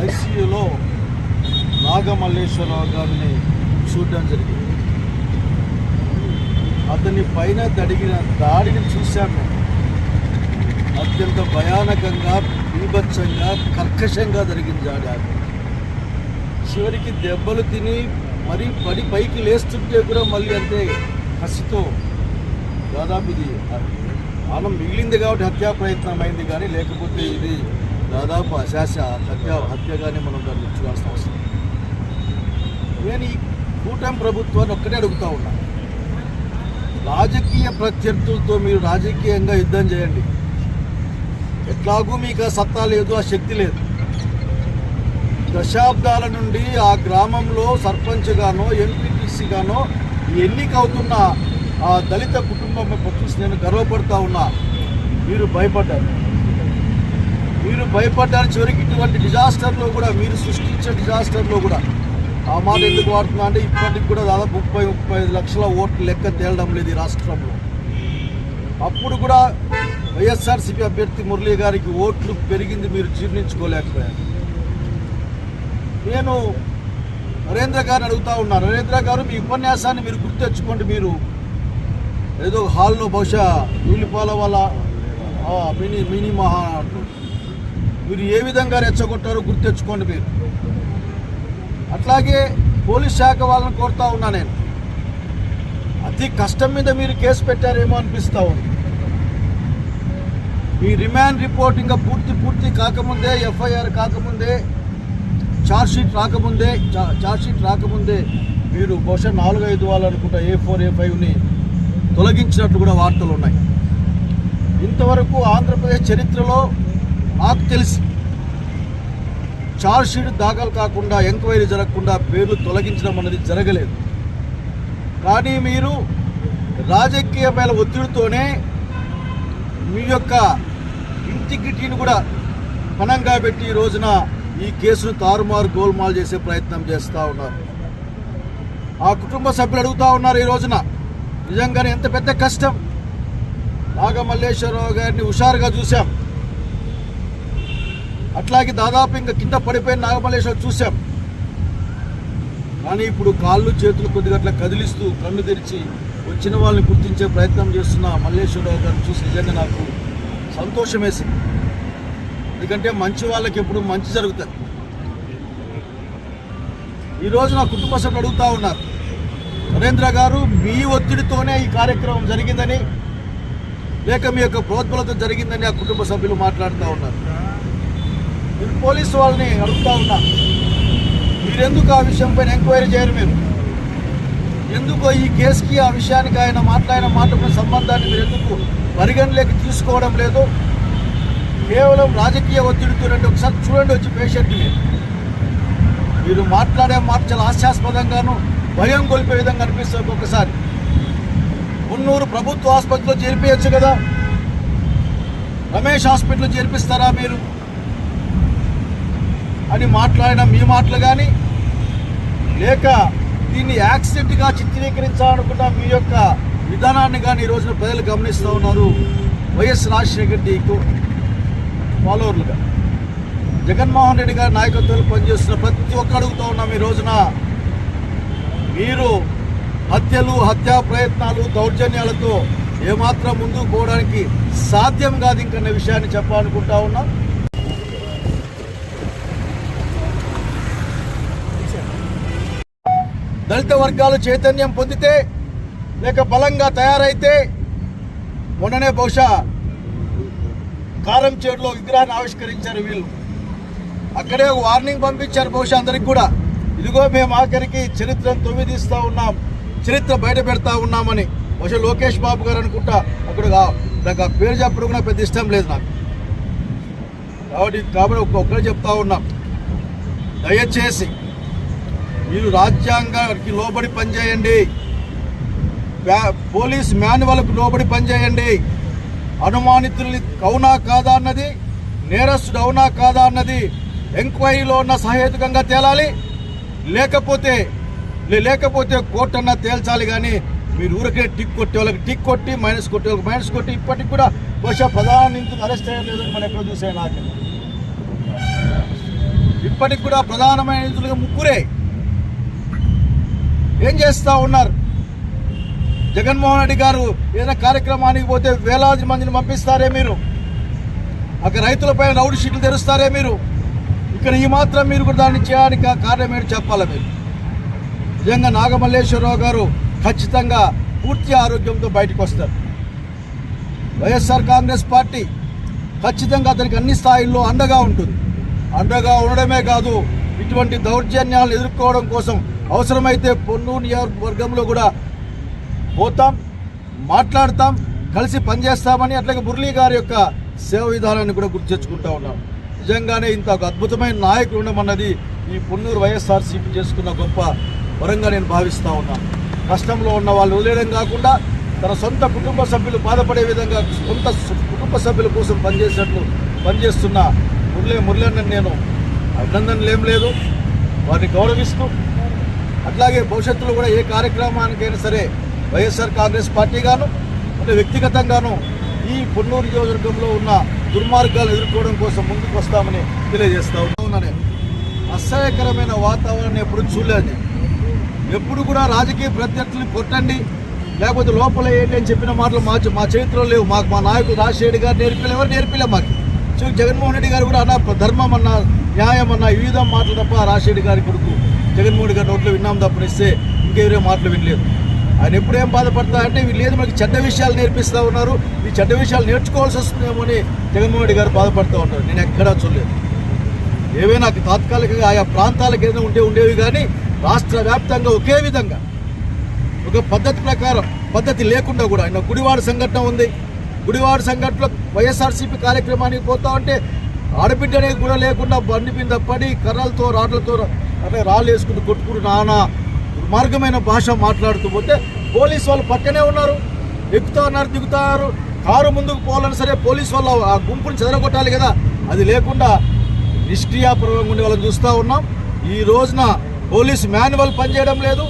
ఐసీయూలో నాగమల్లేశ్వరరావు గారిని చూడడం జరిగింది. అతని పైన తడిగిన దాడిని చూశాను అత్యంత భయానకంగా బీభత్సంగా కర్కశంగా జరిగింది దాడి చివరికి దెబ్బలు తిని మరీ పడి పైకి లేస్తుంటే కూడా మళ్ళీ అంతే కసితో దాదాపు ఇది మనం మిగిలింది కాబట్టి హత్యా ప్రయత్నం అయింది కానీ లేకపోతే ఇది దాదాపు అశాస హత్య హత్యగానే మనం దాన్ని ఉంచుకోవాల్సిన అవసరం నేను ఈ కూటమి ప్రభుత్వాన్ని ఒక్కటే అడుగుతా ఉన్నా. రాజకీయ ప్రత్యర్థులతో మీరు రాజకీయంగా యుద్ధం చేయండి. ఎట్లాగూ మీకు ఆ సత్తా లేదు ఆ శక్తి లేదు. దశాబ్దాల నుండి ఆ గ్రామంలో సర్పంచ్గానో ఎంపీటీసీగానో ఎన్నిక అవుతున్న ఆ దళిత కుటుంబం పక్షి నేను గర్వపడతా ఉన్నా. మీరు భయపడ్డారు. మీరు భయపడ్డారు చివరికి ఇటువంటి డిజాస్టర్లో కూడా మీరు సృష్టించే డిజాస్టర్లో కూడా. ఆ మాట ఎందుకు వాడుతున్నా అంటే ఇప్పటికి కూడా దాదాపు ముప్పై ముప్పై ఐదు లక్షల ఓట్లు లెక్క తేలడం లేదు ఈ రాష్ట్రంలో. అప్పుడు కూడా వైఎస్ఆర్సీపీ అభ్యర్థి మురళీ గారికి ఓట్లు పెరిగింది మీరు జీర్ణించుకోలేకపోయారు. నేను నరేంద్ర గారిని అడుగుతా ఉన్నా. నరేంద్ర గారు మీ ఉపన్యాసాన్ని మీరు గుర్తెచ్చుకోండి మీరు. ఏదో హాల్లో బహుశా నూలిపాల వల్ల మినీ మినీ మహా అంటున్నారు. మీరు ఏ విధంగా రెచ్చగొట్టారో గుర్తెచ్చుకోండి మీరు. అట్లాగే పోలీస్ శాఖ వాళ్ళని కోరుతా ఉన్నా నేను. అతి కష్టం మీద మీరు కేసు పెట్టారేమో అనిపిస్తా ఉంది. మీ రిమాండ్ రిపోర్ట్ ఇంకా పూర్తి పూర్తి కాకముందే ఎఫ్ఐఆర్ కాకముందే ఛార్జ్ షీట్ రాకముందే చా- షీట్ రాకముందే మీరు బహుశా నాలుగు ఐదు వాళ్ళు అనుకుంటా ఏ ఫోర్ ఏ ఫైవ్ని తొలగించినట్లు కూడా వార్తలు ఉన్నాయి. ఇంతవరకు ఆంధ్రప్రదేశ్ చరిత్రలో నాకు తెలిసి. చార్జ్షీట్ దాఖలు కాకుండా ఎంక్వైరీ జరగకుండా పేర్లు తొలగించడం అనేది జరగలేదు. కానీ మీరు రాజకీయమైన ఒత్తిడితోనే మీ యొక్క ఇంటిగ్రిటీని కూడా పణంగా పెట్టి ఈ రోజున ఈ కేసును తారుమారు గోల్మాల్ చేసే ప్రయత్నం చేస్తూ ఉన్నారు. ఆ కుటుంబ సభ్యులు అడుగుతూ ఉన్నారు ఈ రోజున నిజంగానే ఎంత పెద్ద కష్టం? నాగమల్లేశ్వరరావు గారిని హుషారుగా చూశాం. అట్లాగే దాదాపు ఇంకా కింద పడిపోయిన నాగమల్లేశ్వరం చూశాం. కానీ ఇప్పుడు కాళ్ళు చేతులు కొద్దిగా అట్లా కదిలిస్తూ కన్ను తెరిచి వచ్చిన వాళ్ళని గుర్తించే ప్రయత్నం చేస్తున్న మల్లేశ్వరరావు గారిని చూసి నిజంగా నాకు సంతోషం వేసింది ఎందుకంటే మంచి వాళ్ళకి ఎప్పుడు మంచి జరుగుతుంది. ఈరోజు నా కుటుంబ సభ్యులు అడుగుతూ ఉన్నారు నరేంద్ర గారు మీ ఒత్తిడితోనే ఈ కార్యక్రమం జరిగిందని లేక మీ యొక్క ప్రోద్బలతో జరిగిందని ఆ కుటుంబ సభ్యులు మాట్లాడుతూ ఉన్నారు. పోలీసు వాళ్ళని అడుగుతా ఉన్నా. మీరెందుకు ఆ విషయంపైన ఎంక్వైరీ చేయరు మీరు? ఎందుకు ఈ కేసుకి ఆ విషయానికి ఆయన మాట్లాడిన మాటపై సంబంధాన్ని మీరు ఎందుకు పరిగణలోకి తీసుకోవడం లేదు? కేవలం రాజకీయ ఒత్తిడితో రండి. ఒకసారి చూడండి వచ్చి పేషెంట్ని మీరు. మీరు మాట్లాడే మాట చాలా హాస్యాస్పదంగాను భయం కొలిపే విధంగా అనిపిస్తుంది ఒకసారి మున్నూరు ప్రభుత్వ ఆసుపత్రిలో చేర్పించచ్చు కదా? రమేష్ హాస్పిటల్లో చేర్పిస్తారా మీరు? అని మాట్లాడిన మీ మాటలు కానీ లేక దీన్ని యాక్సిడెంట్గా చిత్రీకరించాలనుకున్న మీ యొక్క విధానాన్ని కానీ ఈ రోజున ప్రజలు గమనిస్తూ ఉన్నారు. వైఎస్ రాజశేఖర్ రెడ్డికి ఫాలోవర్లుగా. జగన్మోహన్ రెడ్డి గారి నాయకత్వంలో పనిచేస్తున్న ప్రతి ఒక్క అడుగుతూ ఉన్నాం ఈ రోజున. మీరు హత్యలు హత్యా ప్రయత్నాలు దౌర్జన్యాలతో ఏమాత్రం ముందుకు పోవడానికి సాధ్యం కాదు ఇంకన్న విషయాన్ని చెప్పాలనుకుంటా ఉన్నాం. దళిత వర్గాలు చైతన్యం పొందితే లేక బలంగా తయారైతే మొన్ననే బహుశా కారం చేడులో విగ్రహాన్ని ఆవిష్కరించారు వీళ్ళు. అక్కడే ఒక వార్నింగ్ పంపించారు బహుశా అందరికి కూడా. ఇదిగో మేము ఆఖరికి చరిత్రను తొమ్మిదిస్తూ ఉన్నాం చరిత్ర బయట పెడతా ఉన్నామని. బహుశా లోకేష్ బాబు గారు అనుకుంటా అక్కడ నాకు ఆ పేరు చెప్పడం కూడా పెద్ద ఇష్టం లేదు నాకు. కాబట్టి కాబట్టి ఒక్కొక్కరు చెప్తా ఉన్నాం. దయచేసి మీరు రాజ్యాంగానికి లోబడి పనిచేయండి. పోలీస్ మాన్యువల్కు లోబడి పనిచేయండి. అనుమానితుల్ని అవునా కాదా అన్నది నేరస్తుడు అవునా కాదా అన్నది ఎంక్వైరీలో ఉన్న సహేతుకంగా తేలాలి. లేకపోతే లేకపోతే కోర్టు అన్నా తేల్చాలి కానీ మీరు ఊరికే టిక్ కొట్టే వాళ్ళకి టిక్ కొట్టి మైనస్ కొట్టే వాళ్ళకి మైనస్ కొట్టి ఇప్పటికి కూడా బహుశా ప్రధాన నిందితులు అరెస్ట్ అయ్యలేదని మనం ఎక్కడ చూసాయి నాకు ఇప్పటికి కూడా ప్రధానమైన నిధులుగా ముగ్గురే. ఏం చేస్తూ ఉన్నారు? జగన్మోహన్ రెడ్డి గారు ఏదైనా కార్యక్రమానికి పోతే వేలాది మందిని పంపిస్తారే మీరు? అక్కడ రైతులపై రౌడ్ షీట్లు తెరుస్తారే మీరు? ఇక్కడ ఈ మాత్రం మీరు కూడా దాన్ని చేయడానికి కారణం ఏంటి చెప్పాలి మీరు? నిజంగా నాగమల్లేశ్వరరావు గారు ఖచ్చితంగా పూర్తి ఆరోగ్యంతో బయటకు వస్తారు. వైఎస్ఆర్ కాంగ్రెస్ పార్టీ ఖచ్చితంగా అతనికి అన్ని స్థాయిల్లో అండగా ఉంటుంది. అండగా ఉండడమే కాదు ఇటువంటి దౌర్జన్యాలను ఎదుర్కోవడం కోసం అవసరమైతే పొన్నూరు నియోజకవర్గంలో కూడా పోతాం మాట్లాడతాం కలిసి పనిచేస్తామని అట్లాగే మురళీ గారి యొక్క సేవ విధానాన్ని కూడా గుర్తు తెచ్చుకుంటా ఉన్నాం. నిజంగానే ఇంత ఒక అద్భుతమైన నాయకుడు ఉండమన్నది ఈ పొన్నూరు వైఎస్ఆర్సీపీ చేసుకున్న గొప్ప వరంగా నేను భావిస్తూ ఉన్నాను కష్టంలో ఉన్న వాళ్ళు వదిలేయడం కాకుండా తన సొంత కుటుంబ సభ్యులు బాధపడే విధంగా సొంత సు- కుటుంబ సభ్యుల కోసం పనిచేసినట్లు పనిచేస్తున్న మురళీ మురళీని నేను అభినందనలు ఏం లేదు. వారిని గౌరవిస్తూ అట్లాగే భవిష్యత్తులో కూడా ఏ కార్యక్రమానికైనా సరే వైఎస్ఆర్ కాంగ్రెస్ పార్టీగాను అంటే వ్యక్తిగతంగాను ఈ పొన్నూరు నియోజకవర్గంలో ఉన్న దుర్మార్గాలు ఎదుర్కోవడం కోసం ముందుకు వస్తామని తెలియజేస్తా ఉన్నా నేను అసహ్యకరమైన వాతావరణం ఎప్పుడు చూడలేదు ఎప్పుడు కూడా రాజకీయ ప్రత్యర్థులు కొట్టండి లేకపోతే లోపల ఏంటి అని చెప్పిన మాటలు మా మా చరిత్రలో లేవు. మాకు మా నాయకుడు రాజశేఖర్ గారు నేర్పిలే ఎవరు నేర్పిలే మాకు? జగన్మోహన్ రెడ్డి గారు కూడా అన్న ధర్మం అన్న న్యాయం అన్న వివిధ మాటలు తప్ప రాజశేఖర్ గారి కొడుకు జగన్మోహన్ గారి నోట్లో విన్నాం తప్పనిస్తే ఇంకెవరే మాటలు వినలేదు. ఆయన ఎప్పుడేం బాధపడతా అంటే వీళ్ళు లేదు మనకి చెడ్డ విషయాలు నేర్పిస్తూ ఉన్నారు. ఈ చెడ్డ విషయాలు నేర్చుకోవాల్సి వస్తుందేమో అని జగన్మోహన్ రెడ్డి గారు బాధపడుతూ ఉన్నారు. నేను ఎక్కడా చూడలేదు. ఏవైనా తాత్కాలికంగా ఆయా ప్రాంతాలకు ఏదైనా ఉంటే ఉండేవి కానీ రాష్ట్ర వ్యాప్తంగా ఒకే విధంగా ఒక పద్ధతి ప్రకారం పద్ధతి లేకుండా కూడా ఆయన గుడివాడ సంఘటన ఉంది. గుడివాడ సంఘటనలో వైఎస్ఆర్సీపీ కార్యక్రమానికి పోతా ఉంటే ఆడబిడ్డ అనేది కూడా లేకుండా బండి మీద పడి కర్రలతో రాడ్లతో అంటే రాళ్ళు వేసుకుని కొట్టుకుని నానా దుర్మార్గమైన భాష మాట్లాడుతూ పోతే పోలీస్ వాళ్ళు పక్కనే ఉన్నారు. ఎక్కుతా ఉన్నారు దిగుతారు. కారు ముందుకు పోవాలని సరే పోలీస్ వాళ్ళు ఆ గుంపుని చెదరగొట్టాలి కదా. అది లేకుండా నిష్క్రియాపూర్వకంగా ఉండే వాళ్ళని చూస్తూ ఉన్నాం. ఈ రోజున పోలీస్ మాన్యువల్ పనిచేయడం లేదు.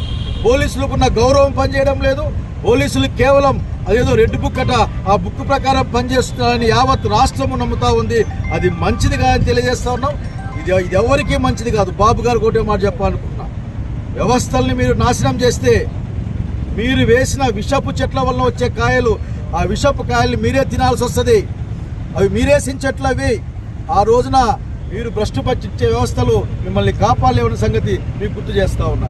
పోలీసులకు ఉన్న గౌరవం పనిచేయడం లేదు. పోలీసులు కేవలం అదేదో రెడ్ బుక్ అట ఆ బుక్ ప్రకారం పనిచేస్తున్నారని యావత్ రాష్ట్రము నమ్ముతా ఉంది. అది మంచిది కాదని తెలియజేస్తా ఉన్నాం. ఇది ఇది ఎవరికీ మంచిది కాదు. బాబు గారు ఒకటే మాట చెప్పాలనుకుంటున్నా. వ్యవస్థల్ని మీరు నాశనం చేస్తే మీరు వేసిన విషపు చెట్ల వల్ల వచ్చే కాయలు ఆ విషపు కాయల్ని మీరే తినాల్సి వస్తుంది. అవి మీరేసిన చెట్లు అవి. ఆ రోజున మీరు భ్రష్టు పట్టించే వ్యవస్థలు మిమ్మల్ని కాపాడలేవన్న సంగతి మీకు గుర్తు చేస్తా ఉన్నా.